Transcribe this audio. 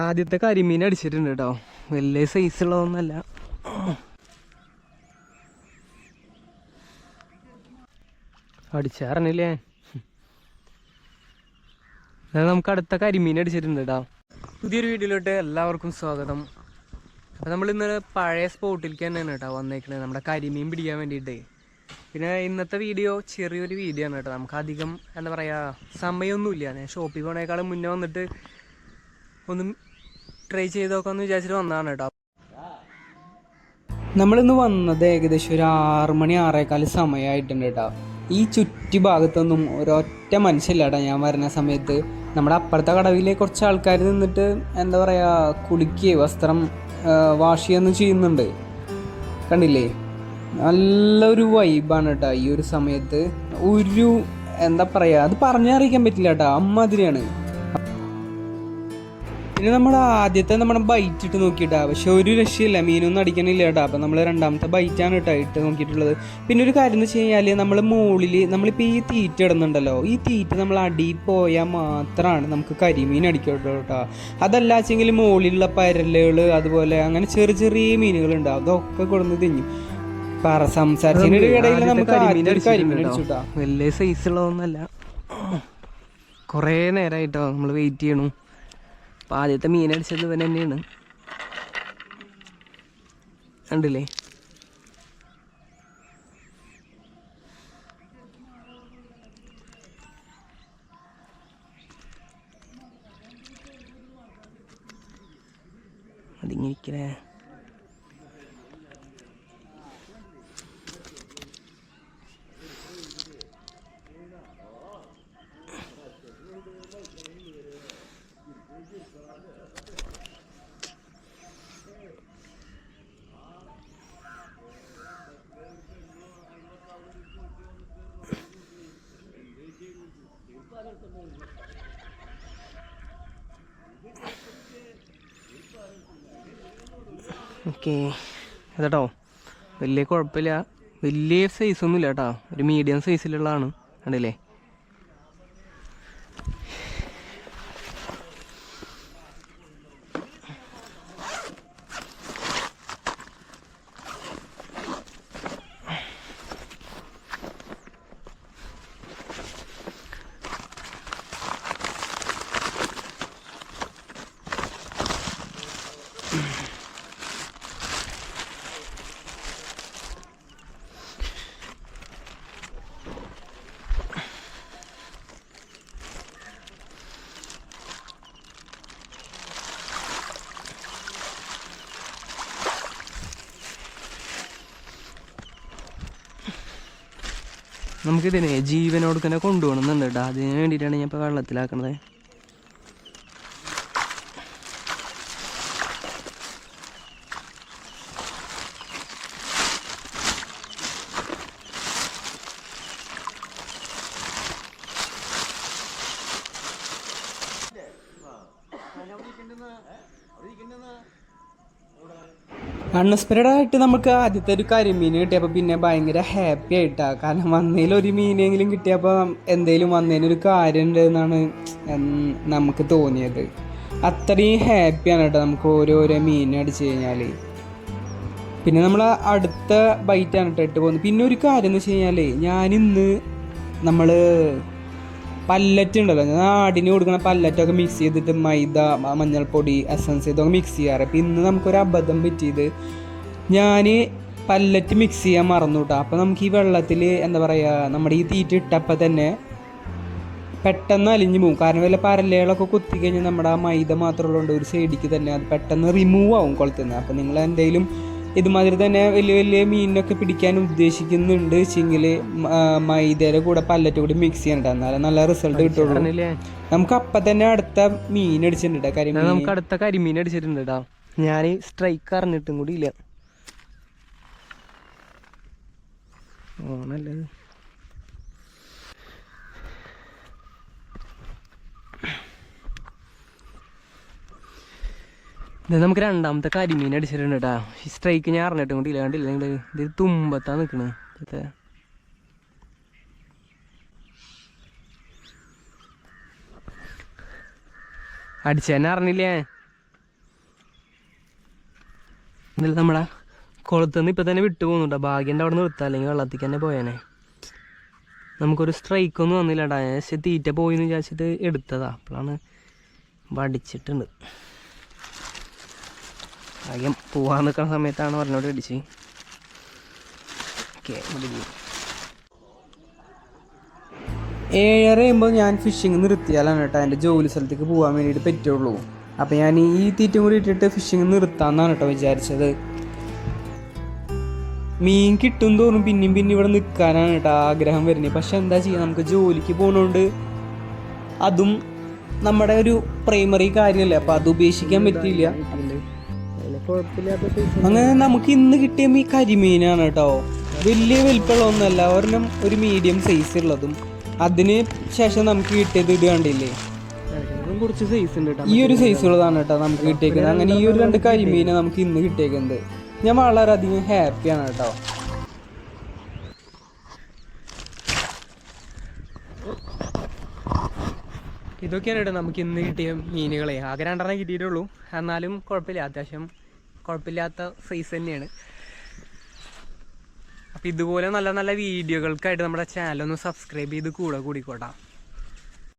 ആദ്യത്തെ കരിമീൻ അടിച്ചിട്ടുണ്ട് കേട്ടോ. വലിയ സൈസ് ഉള്ളതൊന്നല്ല. അടിച്ചാറണില്ലേ എന്നാൽ നമുക്ക് അടുത്ത കരിമീൻ അടിച്ചിട്ടുണ്ട് കേട്ടോ. പുതിയൊരു വീഡിയോയിലോട്ട് എല്ലാവർക്കും സ്വാഗതം. അപ്പം നമ്മൾ ഇന്ന് പഴയ സ്പോട്ടിലേക്ക് തന്നെയാണ് കേട്ടോ വന്നേക്കണത്. നമ്മുടെ കരിമീൻ പിടിക്കാൻ വേണ്ടിയിട്ട്. പിന്നെ ഇന്നത്തെ വീഡിയോ ചെറിയൊരു വീഡിയോ ആണ് കേട്ടോ. നമുക്ക് അധികം എന്താ പറയുക സമയമൊന്നുമില്ല. ഞാൻ ഷോപ്പിൽ പോണേക്കാളും മുന്നേ വന്നിട്ട് ഒന്ന് ട്രൈ ചെയ്ത് നോക്കാമെന്ന് വിചാരിച്ചിട്ട് വന്നതാണ് കേട്ടോ. നമ്മളിന്ന് വന്നത് ഏകദേശം ഒരു ആറ് മണി ആറേക്കാൽ സമയമായിട്ടുണ്ട് കേട്ടോ. ഈ ചുറ്റി ഭാഗത്തൊന്നും ഒരൊറ്റ മനുഷ്യല്ല കേട്ടോ ഞാൻ വരുന്ന സമയത്ത്. നമ്മുടെ അപ്പുറത്തെ കടവിലെ കുറച്ച് ആൾക്കാർ നിന്നിട്ട് എന്താ പറയുക കുളിക്കുകയും വസ്ത്രം വാഷ് ചെയ്യുന്നു ചെയ്യുന്നുണ്ട്. കണ്ടില്ലേ? നല്ലൊരു വൈബാണ് കേട്ടോ ഈ ഒരു സമയത്ത്. ഒരു എന്താ പറയുക അത് പറഞ്ഞറിയിക്കാൻ പറ്റില്ല കേട്ടോ. അമ്മാതിരിയാണ്. പിന്നെ നമ്മൾ ആദ്യത്തെ നമ്മുടെ ബൈറ്റ് ഇട്ട് നോക്കിയിട്ടാ. പക്ഷെ ഒരു രക്ഷയില്ല. മീനൊന്നും അടിക്കണില്ല കേട്ടോ അപ്പം നമ്മൾ രണ്ടാമത്തെ ബൈറ്റാണ് കേട്ടോ ഇട്ട് നോക്കിയിട്ടുള്ളത്. പിന്നെ ഒരു കാര്യം എന്ന് വെച്ച് കഴിഞ്ഞാൽ നമ്മൾ മുകളിൽ നമ്മളിപ്പോൾ ഈ തീറ്റ ഇടുന്നുണ്ടല്ലോ. ഈ തീറ്റ നമ്മൾ അടി പോയാൽ മാത്രമാണ് നമുക്ക് കരിമീൻ അടിക്കട്ടോ കേട്ടോ അതല്ല വെച്ചെങ്കിൽ മുകളിലുള്ള പരലുകൾ അതുപോലെ അങ്ങനെ ചെറിയ ചെറിയ മീനുകളുണ്ട് അതൊക്കെ കൊടുന്ന് തിന്നും. പറ സംസാരിച്ചതിന്റെ ഇടയിൽ നമുക്ക് കരിമീൻ അടിച്ചു കേട്ടോ വലിയ സൈസ് ഉള്ളതൊന്നുമല്ല. കുറേ നേരമായിട്ടോ നമ്മൾ വെയിറ്റ് ചെയ്യണു. അപ്പോൾ ആദ്യത്തെ മീൻ അടിച്ചത് ഇവൻ തന്നെയാണ്. കണ്ടില്ലേ? അതിങ്ങിരിക്കണേ ഓക്കെ. അതെട്ടോ വലിയ കുഴപ്പമില്ല. വലിയ സൈസൊന്നും ഇല്ല കേട്ടോ. ഒരു മീഡിയം സൈസിലുള്ളതാണ് കണ്ടില്ലേ? നമുക്കിതിനെ ജീവനോട് തന്നെ കൊണ്ടുപോകണമെന്നുണ്ട് കേട്ടോ. അതിന് വേണ്ടിയിട്ടാണ് ഞാൻ ഇപ്പോൾ വെള്ളത്തിലാക്കണത്. അൺഎക്സ്പെക്റ്റഡ് ആയിട്ട് നമുക്ക് ആദ്യത്തെ ഒരു കരിമീൻ കിട്ടിയപ്പോൾ പിന്നെ ഭയങ്കര ഹാപ്പി ആയിട്ടാണ് കാരണം വന്നതിൽ ഒരു മീനെങ്കിലും കിട്ടിയപ്പോൾ എന്തേലും വന്നതിനൊരു കാര്യമുണ്ട് എന്നാണ് നമുക്ക് തോന്നിയത്. അത്രയും ഹാപ്പിയാണ് കേട്ടോ നമുക്ക് ഓരോരോ മീൻ അടിച്ചു കഴിഞ്ഞാൽ പിന്നെ നമ്മൾ അടുത്ത ബൈറ്റാണ് കേട്ടോ ഇട്ട് പോകുന്നത്. പിന്നെ ഒരു കാര്യം എന്ന് വെച്ച് കഴിഞ്ഞാൽ ഞാനിന്ന് നമ്മൾ പല്ലറ്റ് ഉണ്ടല്ലോ. ഞാൻ ആടിന് കൊടുക്കുന്ന പല്ലറ്റൊക്കെ മിക്സ് ചെയ്തിട്ട് മൈദ മഞ്ഞൾപ്പൊടി എസൻസ് ഇതൊക്കെ മിക്സ് ചെയ്യാറ്. അപ്പം ഇന്ന് നമുക്കൊരു അബദ്ധം പറ്റിയത് ഞാൻ പല്ലറ്റ് മിക്സ് ചെയ്യാൻ മറന്നു കേട്ടോ അപ്പം നമുക്ക് ഈ വെള്ളത്തിൽ എന്താ പറയുക നമ്മുടെ ഈ തീറ്റ ഇട്ടപ്പോൾ തന്നെ പെട്ടെന്ന് അലിഞ്ഞു പോകും കാരണം വല്ല പരലുകളൊക്കെ കുത്തി കഴിഞ്ഞാൽ നമ്മുടെ ആ മൈദ മാത്രമുള്ളതുകൊണ്ട് ഒരു സൈഡിക്ക് തന്നെ അത് പെട്ടെന്ന് റിമൂവ് ആവും കുളത്തിൽ നിന്ന് അപ്പം നിങ്ങൾ എന്തെങ്കിലും ഇതുമാതിരി തന്നെ വലിയ വലിയ മീനിനൊക്കെ പിടിക്കാൻ ഉദ്ദേശിക്കുന്നുണ്ട് വെച്ചെങ്കിൽ മൈദയുടെ കൂടെ പല്ലറ്റ് കൂടി മിക്സ് ചെയ്യണ്ട എന്നാലും നല്ല റിസൾട്ട് കിട്ടുള്ളൂ. നമുക്ക് അപ്പം തന്നെ അടുത്ത മീൻ അടിച്ചിട്ടുണ്ട് കരിമീൻ. നമുക്ക് അടുത്ത കരിമീൻ അടിച്ചിട്ടുണ്ട് കേട്ടോ ഞാൻ സ്ട്രൈക്ക് അറിഞ്ഞിട്ടും കൂടി ഇല്ല. ഓ ഇത് നമുക്ക് രണ്ടാമത്തെ കരിമീൻ അടിച്ചിട്ടുണ്ട് കേട്ടോ ഈ സ്ട്രൈക്ക് ഞാൻ അറിഞ്ഞിട്ടും കൂടി ഇല്ലാണ്ടില്ല നിങ്ങൾ ഇത് തുമ്പത്താ നിൽക്കണത് അടിച്ചെന്നെ അറിഞ്ഞില്ലേ? എന്നിട്ട് നമ്മളെ കുളത്തുനിന്ന് ഇപ്പം തന്നെ വിട്ടു പോകുന്നുണ്ടോ ഭാഗ്യന്റെ അവിടെ നിന്ന് നിർത്താം അല്ലെങ്കിൽ വെള്ളത്തേക്ക് തന്നെ പോയേനെ. നമുക്കൊരു സ്ട്രൈക്കൊന്നും വന്നില്ലടാ ഞാൻ തീറ്റ പോയി എന്ന് വിചാരിച്ചിട്ട് എടുത്തതാ. അപ്പോഴാണ് വടിച്ചിട്ടുണ്ട്. ഭാഗ്യം പോവാൻ നിൽക്കുന്ന സമയത്താണ് പറഞ്ഞോട് അടിച്ച് ഓക്കെ ഏഴര ആകുമ്പോൾ ഞാൻ ഫിഷിങ് നിർത്തിയാലാണ് കേട്ടോ എന്റെ ജോലി സ്ഥലത്തേക്ക് പോകാൻ വേണ്ടിയിട്ട് പറ്റുള്ളൂ. അപ്പോൾ ഞാൻ ഈ തീറ്റയും കൂടി ഇട്ടിട്ട് ഫിഷിങ് നിർത്താമെന്നാണ് കേട്ടോ വിചാരിച്ചത്. മീൻ കിട്ടും തോറും പിന്നെയും പിന്നെ ഇവിടെ നിൽക്കാനാണ് കേട്ടോ ആഗ്രഹം വരുന്നത്. പക്ഷെ എന്താ ചെയ്യുക? നമുക്ക് ജോലിക്ക് പോകുന്നതുകൊണ്ട് അതും നമ്മുടെ ഒരു പ്രൈമറി കാര്യമല്ലേ? അപ്പോൾ അത് ഉപേക്ഷിക്കാൻ പറ്റിയില്ല. അങ്ങനെ നമുക്ക് ഇന്ന് കിട്ടിയ ഈ കരിമീനാണ് കേട്ടോ. വലിയ വലിപ്പമുള്ള ഒരെണ്ണം ഒരു മീഡിയം സൈസ് ഉള്ളതും. അതിന് ശേഷം നമുക്ക് കിട്ടിയത് ഇത് കണ്ടില്ലേ? കുറച്ച് സൈസ് ഉണ്ട് ഈ ഒരു സൈസ് ഉള്ളതാണ് കേട്ടോ നമുക്ക് കിട്ടിയേക്കുന്നത്. അങ്ങനെ ഈ ഒരു രണ്ട് കരിമീനെ നമുക്ക് ഇന്ന് കിട്ടിയേക്കുന്നത്. ഞാൻ വളരെയധികം ഹാപ്പിയാണ് കേട്ടോ. ഇതൊക്കെയാണ് കേട്ടോ നമുക്ക് ഇന്ന് കിട്ടിയ മീനുകളെ. ആകെ രണ്ടെണ്ണം കിട്ടിയിട്ടുള്ളൂ എന്നാലും കുഴപ്പമില്ല അത്യാവശ്യം കുഴപ്പമില്ലാത്ത സൈസ് തന്നെയാണ്. അപ്പം ഇതുപോലെ നല്ല നല്ല വീഡിയോകൾക്കായിട്ട് നമ്മുടെ ചാനൽ ഒന്ന് സബ്സ്ക്രൈബ് ചെയ്ത് കൂടെ കൂടിക്കോട്ടാ.